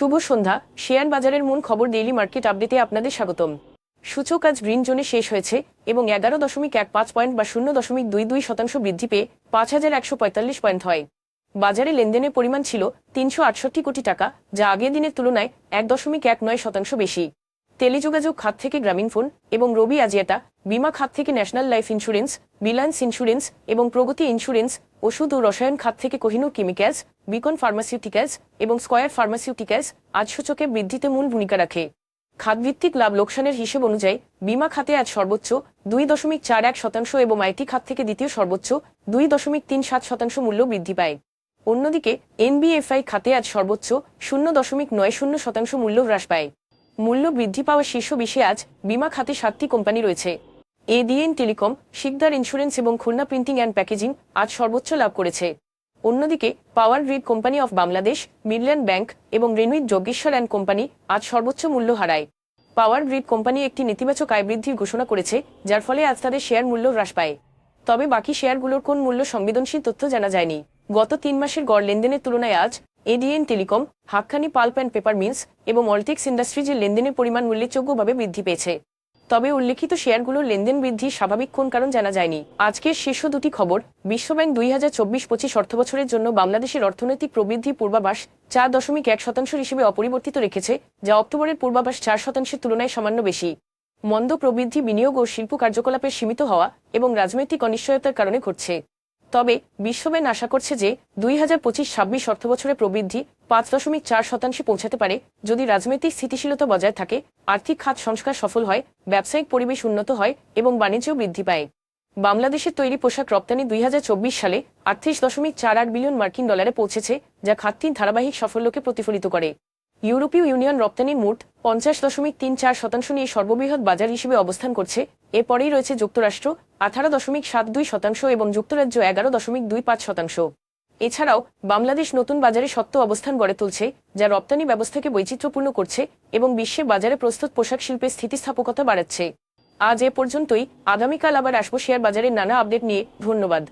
শুভ সন্ধ্যা। Share বাজারের মূল খবর ডেইলি মার্কেট আপডেটে আপনাদের স্বাগতম। সূচক আজ গ্রিন জোনে শেষ হয়েছে এবং এগারো দশমিক এক পাঁচ পয়েন্ট বা শূন্য দশমিক দুই দুই শতাংশ বৃদ্ধি পেয়ে পাঁচ হাজার একশো পঁয়তাল্লিশ পয়েন্ট হয়। বাজারে লেনদেনের পরিমাণ ছিল তিনশো আটষট্টি কোটি টাকা, যা আগের দিনের তুলনায় এক দশমিক এক নয় শতাংশ বেশি। টেলিযোগাযোগ খাত থেকে গ্রামীণ ফোন এবং রবি আজিয়াটা বিমা খাত থেকে National Life Insurance, Reliance Insurance এবং প্রগতি ইন্স্যুরেন্স, ওষুধ ও রসায়ন খাত থেকে কোহিনুর কেমিক্যালস, বিকন ফার্মাসিউটিক্যালস এবং স্কয়ার ফার্মাসিউটিক্যালস আজ সূচকে বৃদ্ধিতে মূল ভূমিকা রাখে। খাতভিত্তিক লাভ লোকসানের হিসেব অনুযায়ী, বিমা খাতে আজ সর্বোচ্চ দুই দশমিক চার এক শতাংশ এবং আইটি খাত থেকে দ্বিতীয় সর্বোচ্চ দুই দশমিক তিন সাত শতাংশ মূল্য বৃদ্ধি পায়। অন্যদিকে এনবিএফআই খাতে আজ সর্বোচ্চ শূন্য দশমিক নয় শূন্য শতাংশ মূল্য হ্রাস পায়। মূল্য বৃদ্ধি পাওয়া শীর্ষ বিশে আজ বিমা খাতে সাতটি কোম্পানি রয়েছে। এডিএন টেলিকম, শিকদার ইন্স্যুরেন্স এবং খুলনা প্রিন্টিং অ্যান্ড প্যাকেজিং আজ সর্বোচ্চ লাভ করেছে। অন্যদিকে Power Grid Company of Bangladesh Midland Bank এবং রেনুইট যোগেশ্বর অ্যান্ড কোম্পানি আজ সর্বোচ্চ মূল্য হারায়। পাওয়ার গ্রিড কোম্পানি একটি নেতিবাচক আয় বৃদ্ধির ঘোষণা করেছে, যার ফলে আজ তাদের শেয়ার মূল্য হ্রাস পায়। তবে বাকি শেয়ারগুলোর কোন মূল্য সংবেদনশীল তথ্য জানা যায়নি। গত তিন মাসের গড় লেনদেনের তুলনায় আজ ADN Telecom Hakkani Pulp and Paper Mills এবং অলটেক্স ইন্ডাস্ট্রিজের লেনদেনের পরিমাণ উল্লেখযোগ্যভাবে বৃদ্ধি পেয়েছে। তবে উল্লেখিত শেয়ারগুলোর লেনদেন বৃদ্ধির স্বাভাবিক কোন কারণ জানা যায়নি। আজকের শীর্ষ দুটি খবর, বিশ্বব্যাংক দুই হাজার চব্বিশ পঁচিশ অর্থবছরের জন্য বাংলাদেশের অর্থনৈতিক প্রবৃদ্ধি পূর্বাভাস চার দশমিক এক শতাংশ হিসেবে অপরিবর্তিত রেখেছে, যা অক্টোবরের পূর্বাভাস চার শতাংশের তুলনায় সামান্য বেশি। মন্দ প্রবৃদ্ধি বিনিয়োগ ও শিল্প কার্যকলাপের সীমিত হওয়া এবং রাজনৈতিক অনিশ্চয়তার কারণে ঘটছে। তবে বিশ্বব্যাংক আশা করছে যে দুই হাজার পঁচিশ ছাব্বিশ অর্থবছরে প্রবৃদ্ধি পাঁচ দশমিক চার শতাংশে পৌঁছাতে পারে যদি রাজনৈতিক স্থিতিশীলতা বজায় থাকে, আর্থিক খাত সংস্কার সফল হয়, ব্যবসায়িক পরিবেশ উন্নত হয় এবং বাণিজ্য বৃদ্ধি পায়। বাংলাদেশের তৈরি পোশাক রপ্তানি দুই হাজার চব্বিশ সালে আটত্রিশ দশমিক চার আট বিলিয়ন মার্কিন ডলারে পৌঁছেছে, যা খাতটির ধারাবাহিক সাফল্যকে প্রতিফলিত করে। ইউরোপীয় ইউনিয়ন রপ্তানির মোট পঞ্চাশ দশমিক তিন চার শতাংশ নিয়ে সর্ববৃহৎ বাজার হিসেবে অবস্থান করছে। এরপরেই রয়েছে যুক্তরাষ্ট্র, আঠারো দশমিক সাত দুই শতাংশ এবং যুক্তরাজ্য এগারো দশমিক দুই পাঁচ শতাংশ। এছাড়াও বাংলাদেশ নতুন বাজারে সত্য অবস্থান গড়ে তুলছে, যা রপ্তানি ব্যবস্থাকে বৈচিত্র্যপূর্ণ করছে এবং বিশ্বের বাজারে প্রস্তুত পোশাক শিল্পের স্থিতিস্থাপকতা বাড়াচ্ছে। আজ এ পর্যন্তই, আগামীকাল আবার আসব শেয়ার বাজারের নানা আপডেট নিয়ে। ধন্যবাদ।